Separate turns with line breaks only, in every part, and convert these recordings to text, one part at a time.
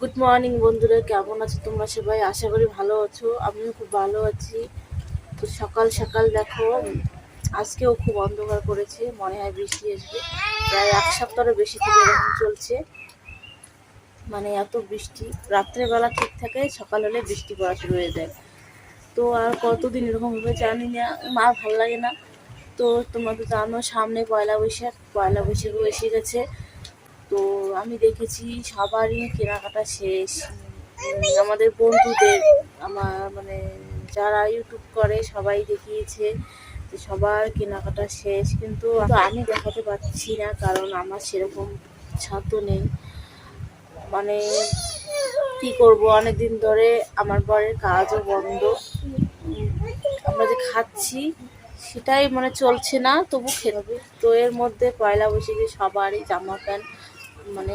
Good morning বন্ধুরা, কেমন আছো তোমরা সবাই? আশা করি ভালো আছো, আমিও খুব ভালো আছি। তো সকাল সকাল দেখো, আজকেও খুব অন্ধকার করেছে, মনে হয় বৃষ্টি আসবে। প্রায় এক সপ্তাহের বেশি থেকে এরকম চলছে। মানে এত বৃষ্টি, রাত্রেবেলা ঠিক থাকে, সকাল হলে বৃষ্টি পড়া শুরু হয়ে যায়। তো আর কতদিন এরকম হবে জানি না, মা ভালো লাগে না। তো তোমরা তো জানো, সামনে পয়লা বৈশাখ, পয়লা বৈশাখও এসে গেছে। তো আমি দেখেছি সবারই কেনাকাটা শেষ। আমাদের বন্ধুদের, আমার মানে যারা ইউটিউব করে, সবাই দেখিয়েছে যে সবার কেনাকাটা শেষ। কিন্তু আমি দেখাতে পারছি না, কারণ আমার সেরকম ছাত্র নেই। মানে কি করব অনেক দিন ধরে আমার বরের কাজও বন্ধ। আমরা যে খাচ্ছি, সেটাই মানে চলছে না, তবু খেতে হবে। তো এর মধ্যে পয়লা বৈশাখে সবারই জামা প্যান্ট মানে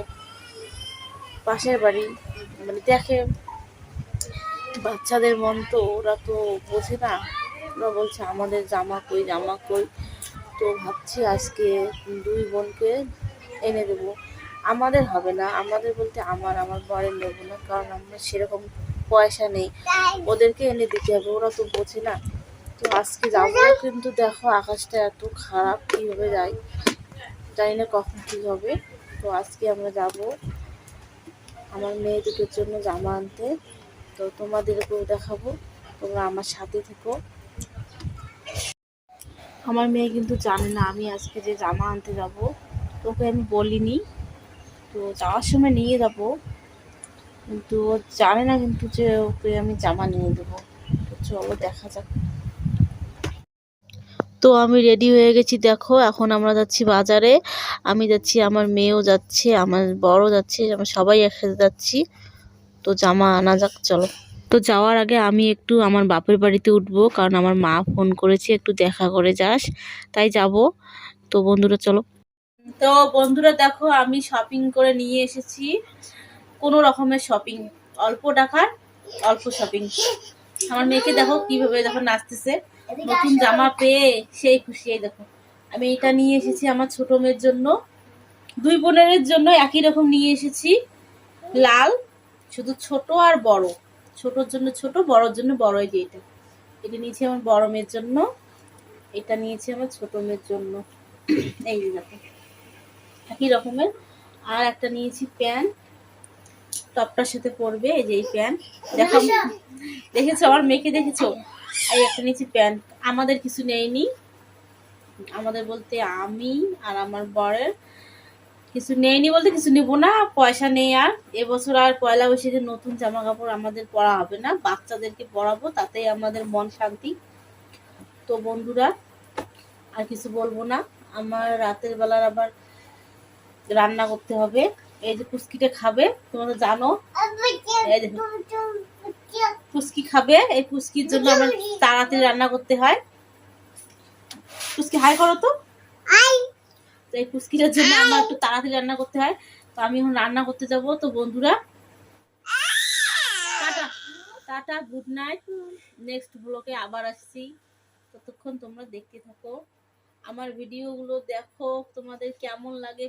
পাশের বাড়ি মানে দেখে বাচ্চাদের মন তো ওরা তো বোঝে না। ওরা বলছে, আমাদের জামা কই জামা কই? তো ভাবছি আজকে দুই বোনকে এনে দেবো। আমাদের হবে না, আমাদের বলতে আমার আমার বরের নেব না, কারণ আমরা সেরকম পয়সা নেই। ওদেরকে এনে দিতে হবে, ওরা তো বোঝে না। তো আজকে যাব, কিন্তু দেখো আকাশটা এত খারাপ, কীভাবে যাই? জানি না কখন কী হবে। তো আজকে আমরা যাব আমার মেয়ে দুটোর জন্য জামা আনতে। তো তোমাদেরকেও দেখাবো, তোমরা আমার সাথে থেকো। আমার মেয়ে কিন্তু জানে না আমি আজকে যে জামা আনতে যাব তোকে আমি বলিনি। তো যাওয়ার সময় নিয়ে যাব, কিন্তু ও জানে না কিন্তু যে ওকে আমি জামা নিয়ে দেবো। তো চলো দেখা যাক। তো আমি রেডি হয়ে গেছি। দেখো, এখন আমরা যাচ্ছি বাজারে। আমি যাচ্ছি, আমার মেয়েও যাচ্ছে, আমার বড় যাচ্ছে, আমরা সবাই একসাথে যাচ্ছি। তো জামা আনা যাক, চলো। তো যাওয়ার আগে আমি একটু আমার বাপের বাড়িতে উঠবো, কারণ আমার মা ফোন করেছে, একটু দেখা করে যাস। তাই যাব। তো বন্ধুরা, চলো। তো বন্ধুরা, দেখো, আমি শপিং করে নিয়ে এসেছি। কোনো রকমের শপিং অল্প টাকার অল্প শপিং আমার মেয়েকে দেখো কীভাবে দেখো নাচতেছে। নতুন জামা পেয়ে সেই খুশি এই দেখো। আমি এটা নিয়ে এসেছি আমার ছোট মেয়ের জন্য। দুই বোনের জন্য একই রকম নিয়ে এসেছি। লাল শুধু ছোট আর বড়। ছোটর জন্য ছোট বড়র জন্য বড় এই যে এটা। এটা নিয়েছি আমার বড় মেয়ের জন্য। এটা নিয়েছি আমার ছোট মেয়ের জন্য। এই যে দেখো। একই রকমের। আর একটা নিয়েছি প্যান্ট। টপটার সাথে পরবে, এই যে এই প্যান্ট। দেখো, দেখেছ? আমার মেয়েকে দেখেছ? এই একটা নিয়েছি প্যান্ট। আমাদের কিছু নেইনি আমাদের বলতে আমি আর আমার বরের কিছু নেইনি বলতে কিছু নেব না, পয়সা নেই আর। এবছর আর পয়লা বৈশাখে নতুন জামা কাপড় আমাদের পরা হবে না। বাচ্চাদেরকে পরাবো, তাতেই আমাদের মন শান্তি। তো বন্ধুরা, আর কিছু বলব না। আমার রাতের বেলার আবার রান্না করতে হবে। এই যে পুচকিটা খাবে তোমরা তো জানো। এই খাবে এই পুচকির জন্য আমার তাড়াতাড়ি রান্না করতে হয়। পুচকি হাই করো তো। তো এই পুচকিটার জন্য আমার একটু তাড়াতাড়ি রান্না করতে হয়। তো আমি এখন রান্না করতে যাব। তো বন্ধুরা tata. Tata good night next ব্লকে আবার আসছি। ততক্ষণ তোমরা দেখতে থাকো। আমার ভিডিওগুলো দেখো। তোমাদের কেমন লাগে